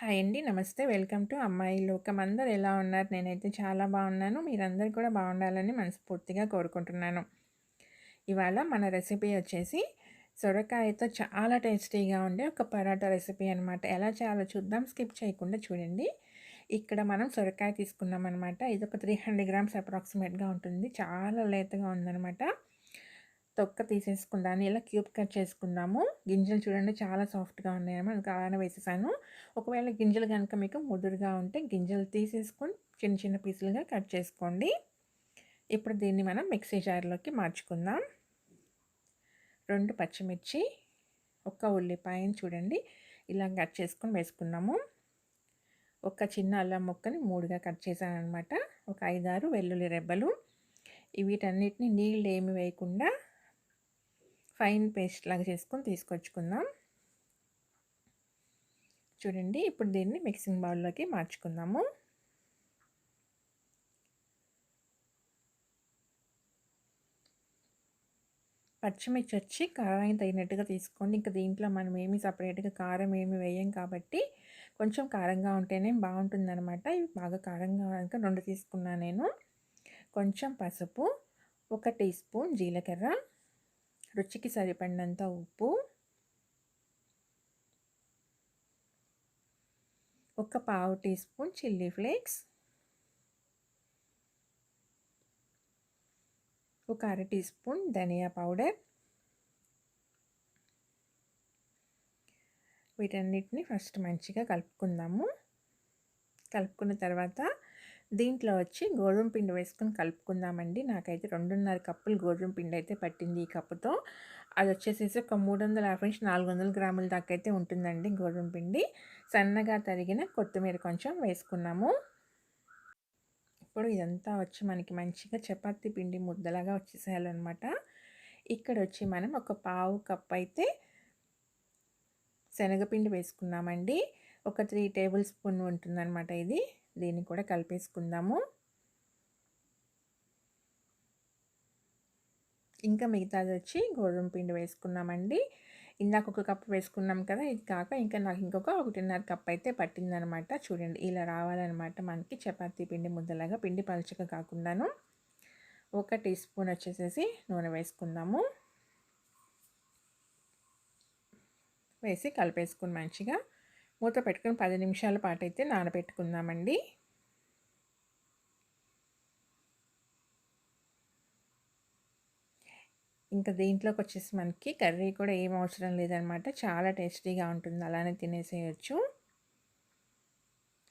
Hi అండి. నమస్తే. Welcome to అమ్మాయి లోకం. అందరు ఎలా ఉన్నారు? నేనైతే చాలా బాగున్నాను. మీరందరూ కూడా బాగుండాలని మనస్ఫూర్తిగా కోరుకుంటున్నాను. ఇవాళ మన రెసిపీ వచ్చేసి సొరకాయతో చాలా టేస్టీగా ఉండే ఒక పరాటా రెసిపీ అనమాట ఎలా చేయాలో చూద్దాం. స్కిప్ చేయకుండా చూడండి. ఇక్కడ మనం సొరకాయ తీసుకున్నాం అనమాట ఇది ఒక త్రీ హండ్రెడ్ గ్రామ్స్ అప్రాక్సిమేట్గా ఉంటుంది. చాలా లేతగా ఉందనమాట తొక్క తీసేసుకుందాన్ని ఇలా క్యూబ్ కట్ చేసుకుందాము. గింజలు చూడండి చాలా సాఫ్ట్గా ఉన్నాయన్నమాట. అందుకు అలానే వేసేసాను. ఒకవేళ గింజలు కనుక మీకు ముదురుగా ఉంటే గింజలు తీసేసుకొని చిన్న చిన్న పీసులుగా కట్ చేసుకోండి. ఇప్పుడు దీన్ని మనం మిక్సీ జార్లోకి మార్చుకుందాం. రెండు పచ్చిమిర్చి ఒక ఉల్లిపాయని చూడండి. ఇలా కట్ చేసుకొని వేసుకున్నాము. ఒక చిన్న అల్లం ముక్కని మూడుగా కట్ చేశాను అనమాట ఒక ఐదారు వెల్లుల్లి రెబ్బలు. వీటన్నిటిని నీళ్ళు ఏమి వేయకుండా ఫైన్ పేస్ట్ లాగా చేసుకొని తీసుకొచ్చుకుందాం. చూడండి ఇప్పుడు దీన్ని మిక్సింగ్ బౌల్లోకి మార్చుకుందాము. పచ్చిమిర్చి వచ్చి కారం తగినట్టుగా తీసుకోండి. ఇంకా దీంట్లో మనం ఏమి సపరేట్గా కారం ఏమి వేయం కాబట్టి కొంచెం కారంగా ఉంటేనే బాగుంటుందన్నమాట. ఇవి బాగా కారంగా కనుక రెండు తీసుకున్నాను నేను. కొంచెం పసుపు ఒక టీ స్పూన్ జీలకర్ర. రుచికి సరిపడినంత ఉప్పు ఒక పావు టీ స్పూన్ చిల్లీ ఫ్లేక్స్ ఒక అర టీ స్పూన్ ధనియా పౌడర్. వీటన్నిటిని ఫస్ట్ మంచిగా కలుపుకుందాము. కలుపుకున్న తర్వాత దీంట్లో వచ్చి గోధుమ పిండి వేసుకొని కలుపుకుందామండి. నాకైతే రెండున్నర కప్పులు గోధుమ పిండి అయితే పట్టింది ఈ కప్పుతో. అది వచ్చేసేసి ఒక మూడు వందల యాభై నుంచి నాలుగు వందల గ్రాముల దాకా అయితే ఉంటుందండి గోధుమ పిండి. సన్నగా తరిగిన కొత్తిమీర కొంచెం వేసుకున్నాము. ఇప్పుడు ఇదంతా వచ్చి మనకి మంచిగా చపాతి పిండి ముద్దలాగా వచ్చేసేయాలన్నమాట. ఇక్కడ వచ్చి మనం ఒక పావు కప్ అయితే శనగపిండి వేసుకున్నామండి. ఒక త్రీ టేబుల్ స్పూన్ ఉంటుందన్నమాట ఇది. దీన్ని కూడా కలిపేసుకుందాము. ఇంకా మిగతాది వచ్చి గోధుమ పిండి వేసుకున్నామండి. ఇందాక ఒక కప్ వేసుకున్నాం కదా ఇది కాక ఇంకా నాకు ఇంకొక ఒకటిన్నర కప్ అయితే పట్టిందనమాట చూడండి ఇలా రావాలన్నమాట మనకి. చపాతీ పిండి ముద్దలాగా పిండి పలచక కాకుండాను. ఒక టీ స్పూన్ వచ్చేసేసి నూనె వేసుకుందాము. వేసి కలిపేసుకుని మంచిగా మూత పెట్టుకుని పది నిమిషాల పాటు అయితే నానబెట్టుకుందామండి. ఇంకా దీంట్లోకి వచ్చేసి మనకి కర్రీ కూడా ఏం అవసరం లేదనమాట. చాలా టేస్టీగా ఉంటుంది. అలానే తినేసేయచ్చు.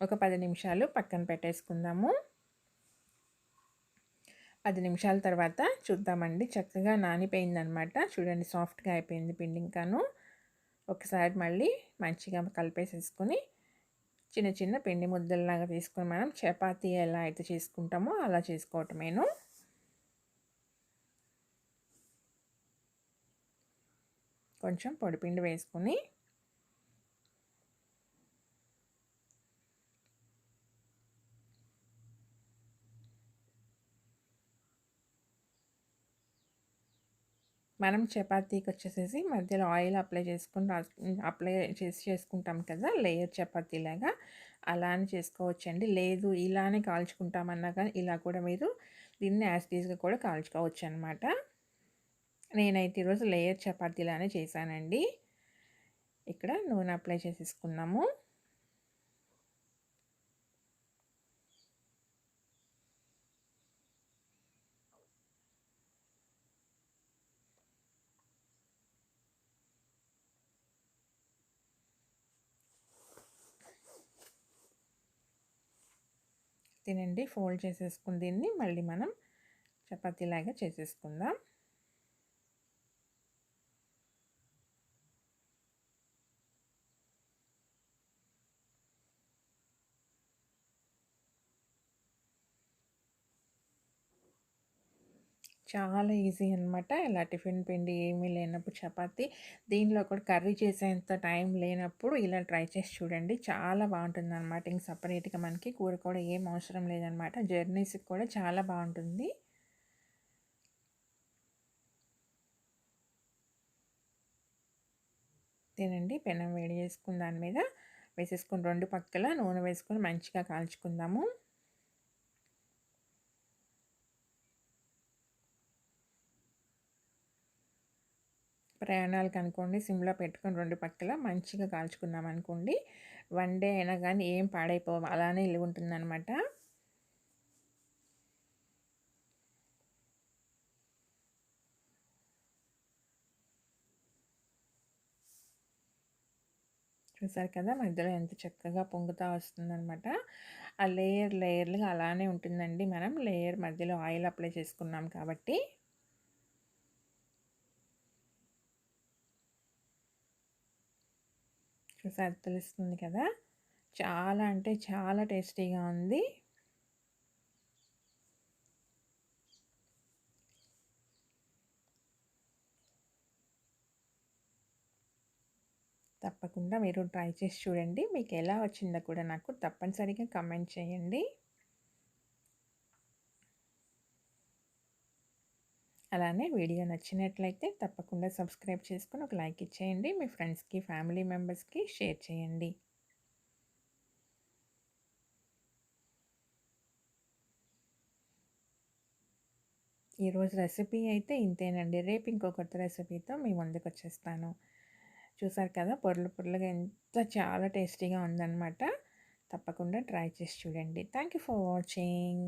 ఒక పది నిమిషాలు పక్కన పెట్టేసుకుందాము. పది నిమిషాల తర్వాత చూద్దామండి. చక్కగా నానిపోయిందనమాట. చూడండి సాఫ్ట్గా అయిపోయింది పిండి ఇంకాను ఒకసారి మళ్ళీ మంచిగా కలిపేసేసుకొని చిన్న చిన్న పిండి ముద్దల్లాగా తీసుకొని మనం చపాతీ ఎలా అయితే చేసుకుంటామో అలా చేసుకోవటమేను కొంచెం పొడిపిండి వేసుకొని మనం చపాతీకి వచ్చేసేసి మధ్యలో ఆయిల్ అప్లై చేసుకుని అప్లై చేసి చేసుకుంటాం కదా లేయర్ చపాతీలాగా. అలానే చేసుకోవచ్చండి. లేదు ఇలానే కాల్చుకుంటామన్నా కానీ ఇలా కూడా మీరు దీన్ని యాస్టీస్గా కూడా కాల్చుకోవచ్చు అనమాట నేనైతే ఈరోజు లేయర్ చపాతీలానే చేశానండి. ఇక్కడ నూనె అప్లై చేసేసుకున్నాము. తినండి ఫోల్డ్ చేసేసుకుని దీన్ని మళ్ళీ మనం చపాతీలాగా చేసేసుకుందాం. చాలా ఈజీ అనమాట ఇలా టిఫిన్ పిండి ఏమీ లేనప్పుడు చపాతి దీనిలో కూడా కర్రీ చేసేంత టైం లేనప్పుడు ఇలా ట్రై చేసి చూడండి. చాలా బాగుంటుంది అనమాట ఇంక సపరేట్గా మనకి కూర కూడా ఏం అవసరం లేదనమాట జర్నీస్కి కూడా చాలా బాగుంటుంది. తినండి. పెనం వేడి చేసుకుని దాని మీద వేసేసుకుని రెండు పక్కల నూనె వేసుకొని మంచిగా కాల్చుకుందాము. ప్రయాణాలకు అనుకోండి సిమ్లో పెట్టుకొని రెండు పక్కల మంచిగా కాల్చుకున్నాం అనుకోండి. వన్ డే అయినా కానీ ఏం పాడైపోవు అలానే ఇల్లు ఉంటుందన్నమాట. చూసారు కదా మధ్యలో ఎంత చక్కగా పొంగుతూ వస్తుందనమాట ఆ లేయర్ లేయర్లుగా అలానే ఉంటుందండి మనం. లేయర్ మధ్యలో ఆయిల్ అప్లై చేసుకున్నాం కాబట్టి. చూసారు తెలుస్తుంది కదా? చాలా అంటే చాలా టేస్టీగా ఉంది. తప్పకుండా మీరు ట్రై చేసి చూడండి. మీకు ఎలా వచ్చిందో కూడా నాకు తప్పనిసరిగా కమెంట్ చేయండి. అలానే వీడియో నచ్చినట్లయితే తప్పకుండా సబ్స్క్రైబ్ చేసుకొని ఒక లైక్ ఇచ్చేయండి. మీ ఫ్రెండ్స్కి ఫ్యామిలీ మెంబర్స్కి షేర్ చేయండి. ఈరోజు రెసిపీ అయితే ఇంతేనండి. రేపు ఇంకో కొత్త రెసిపీతో మీ ముందుకు వచ్చేస్తాను. చూసారు కదా పొరలు పొరలుగా ఎంత చాలా టేస్టీగా ఉందన్నమాట. తప్పకుండా ట్రై చేసి చూడండి. Thank you for watching.